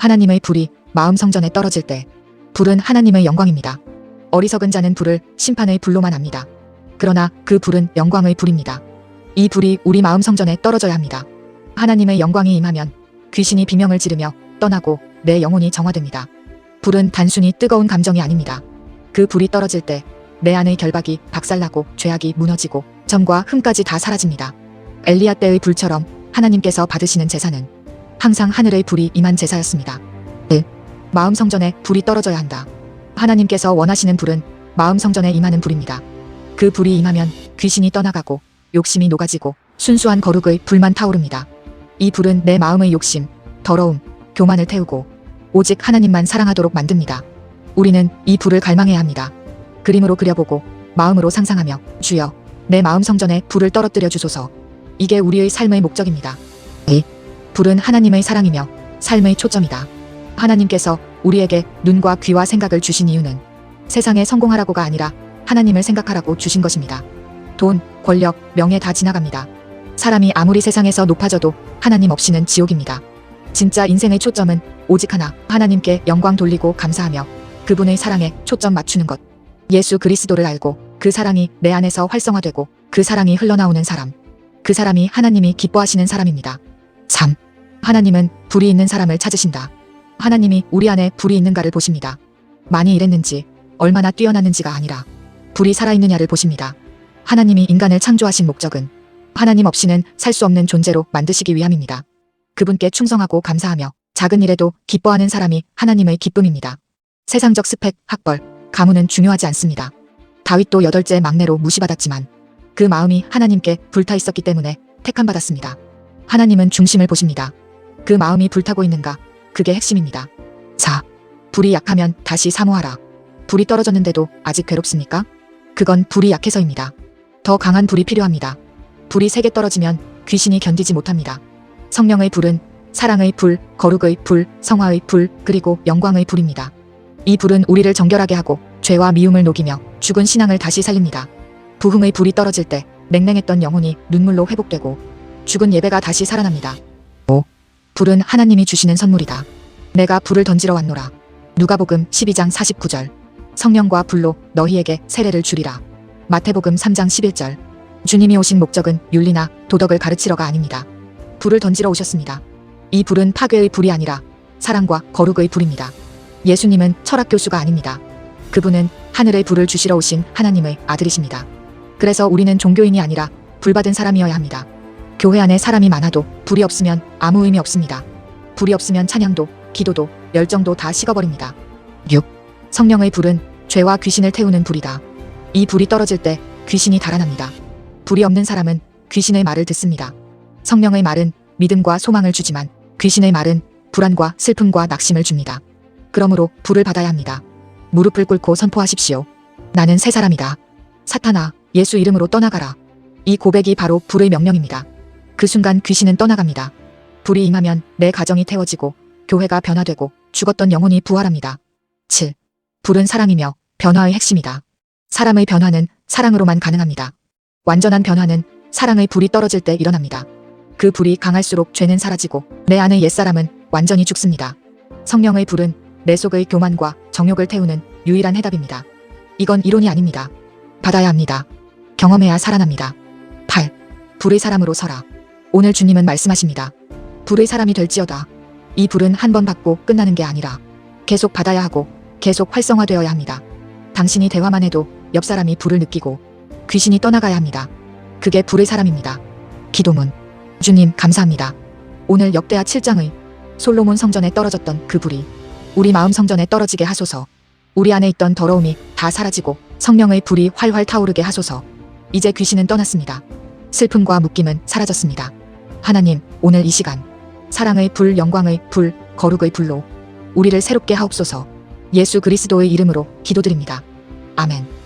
하나님의 불이 마음 성전에 떨어질 때 불은 하나님의 영광입니다. 어리석은 자는 불을 심판의 불로만 압니다. 그러나 그 불은 영광의 불입니다. 이 불이 우리 마음 성전에 떨어져야 합니다. 하나님의 영광이 임하면 귀신이 비명을 지르며 떠나고 내 영혼이 정화됩니다. 불은 단순히 뜨거운 감정이 아닙니다. 그 불이 떨어질 때 내 안의 결박이 박살나고 죄악이 무너지고 점과 흠까지 다 사라집니다. 엘리야 때의 불처럼 하나님께서 받으시는 제사는 항상 하늘의 불이 임한 제사였습니다. 1. 마음 성전에 불이 떨어져야 한다. 하나님께서 원하시는 불은 마음 성전에 임하는 불입니다. 그 불이 임하면 귀신이 떠나가고 욕심이 녹아지고 순수한 거룩의 불만 타오릅니다. 이 불은 내 마음의 욕심, 더러움, 교만을 태우고 오직 하나님만 사랑하도록 만듭니다. 우리는 이 불을 갈망해야 합니다. 그림으로 그려보고 마음으로 상상하며 주여 내 마음 성전에 불을 떨어뜨려 주소서. 이게 우리의 삶의 목적입니다. 2. 불은 하나님의 사랑이며 삶의 초점이다. 하나님께서 우리에게 눈과 귀와 생각을 주신 이유는 세상에 성공하라고가 아니라 하나님을 생각하라고 주신 것입니다. 돈, 권력, 명예 다 지나갑니다. 사람이 아무리 세상에서 높아져도 하나님 없이는 지옥입니다. 진짜 인생의 초점은 오직 하나, 하나님께 영광 돌리고 감사하며 그분의 사랑에 초점 맞추는 것. 예수 그리스도를 알고 그 사랑이 내 안에서 활성화되고 그 사랑이 흘러나오는 사람. 그 사람이 하나님이 기뻐하시는 사람입니다. 3. 하나님은 불이 있는 사람을 찾으신다. 하나님이 우리 안에 불이 있는가를 보십니다. 많이 일했는지, 얼마나 뛰어났는지가 아니라 불이 살아있느냐를 보십니다. 하나님이 인간을 창조하신 목적은 하나님 없이는 살 수 없는 존재로 만드시기 위함입니다. 그분께 충성하고 감사하며 작은 일에도 기뻐하는 사람이 하나님의 기쁨입니다. 세상적 스펙, 학벌, 가문은 중요하지 않습니다. 다윗도 여덟째 막내로 무시받았지만 그 마음이 하나님께 불타 있었기 때문에 택함받았습니다. 하나님은 중심을 보십니다. 그 마음이 불타고 있는가? 그게 핵심입니다. 4. 불이 약하면 다시 사모하라. 불이 떨어졌는데도 아직 괴롭습니까? 그건 불이 약해서입니다. 더 강한 불이 필요합니다. 불이 세게 떨어지면 귀신이 견디지 못합니다. 성령의 불은 사랑의 불, 거룩의 불, 성화의 불, 그리고 영광의 불입니다. 이 불은 우리를 정결하게 하고 죄와 미움을 녹이며 죽은 신앙을 다시 살립니다. 부흥의 불이 떨어질 때 냉랭했던 영혼이 눈물로 회복되고 죽은 예배가 다시 살아납니다. 5. 불은 하나님이 주시는 선물이다. 내가 불을 던지러 왔노라. 누가복음 12장 49절. 성령과 불로 너희에게 세례를 주리라. 마태복음 3장 11절. 주님이 오신 목적은 윤리나 도덕을 가르치러가 아닙니다. 불을 던지러 오셨습니다. 이 불은 파괴의 불이 아니라 사랑과 거룩의 불입니다. 예수님은 철학 교수가 아닙니다. 그분은 하늘의 불을 주시러 오신 하나님의 아들이십니다. 그래서 우리는 종교인이 아니라 불받은 사람이어야 합니다. 교회 안에 사람이 많아도 불이 없으면 아무 의미 없습니다. 불이 없으면 찬양도, 기도도, 열정도 다 식어버립니다. 6. 성령의 불은 죄와 귀신을 태우는 불이다. 이 불이 떨어질 때 귀신이 달아납니다. 불이 없는 사람은 귀신의 말을 듣습니다. 성령의 말은 믿음과 소망을 주지만 귀신의 말은 불안과 슬픔과 낙심을 줍니다. 그러므로 불을 받아야 합니다. 무릎을 꿇고 선포하십시오. 나는 새 사람이다. 사탄아, 예수 이름으로 떠나가라. 이 고백이 바로 불의 명령입니다. 그 순간 귀신은 떠나갑니다. 불이 임하면 내 가정이 태워지고 교회가 변화되고 죽었던 영혼이 부활합니다. 7. 불은 사랑이며 변화의 핵심이다. 사람의 변화는 사랑으로만 가능합니다. 완전한 변화는 사랑의 불이 떨어질 때 일어납니다. 그 불이 강할수록 죄는 사라지고 내 안의 옛사람은 완전히 죽습니다. 성령의 불은 내 속의 교만과 정욕을 태우는 유일한 해답입니다. 이건 이론이 아닙니다. 받아야 합니다. 경험해야 살아납니다. 8. 불의 사람으로 서라. 오늘 주님은 말씀하십니다. 불의 사람이 될지어다. 이 불은 한 번 받고 끝나는 게 아니라 계속 받아야 하고 계속 활성화되어야 합니다. 당신이 대화만 해도 옆 사람이 불을 느끼고 귀신이 떠나가야 합니다. 그게 불의 사람입니다. 기도문. 주님, 감사합니다. 오늘 역대하 7장의 솔로몬 성전에 떨어졌던 그 불이 우리 마음 성전에 떨어지게 하소서. 우리 안에 있던 더러움이 다 사라지고 성령의 불이 활활 타오르게 하소서. 이제 귀신은 떠났습니다. 슬픔과 묶임은 사라졌습니다. 하나님, 오늘 이 시간 사랑의 불, 영광의 불, 거룩의 불로 우리를 새롭게 하옵소서. 예수 그리스도의 이름으로 기도드립니다. 아멘.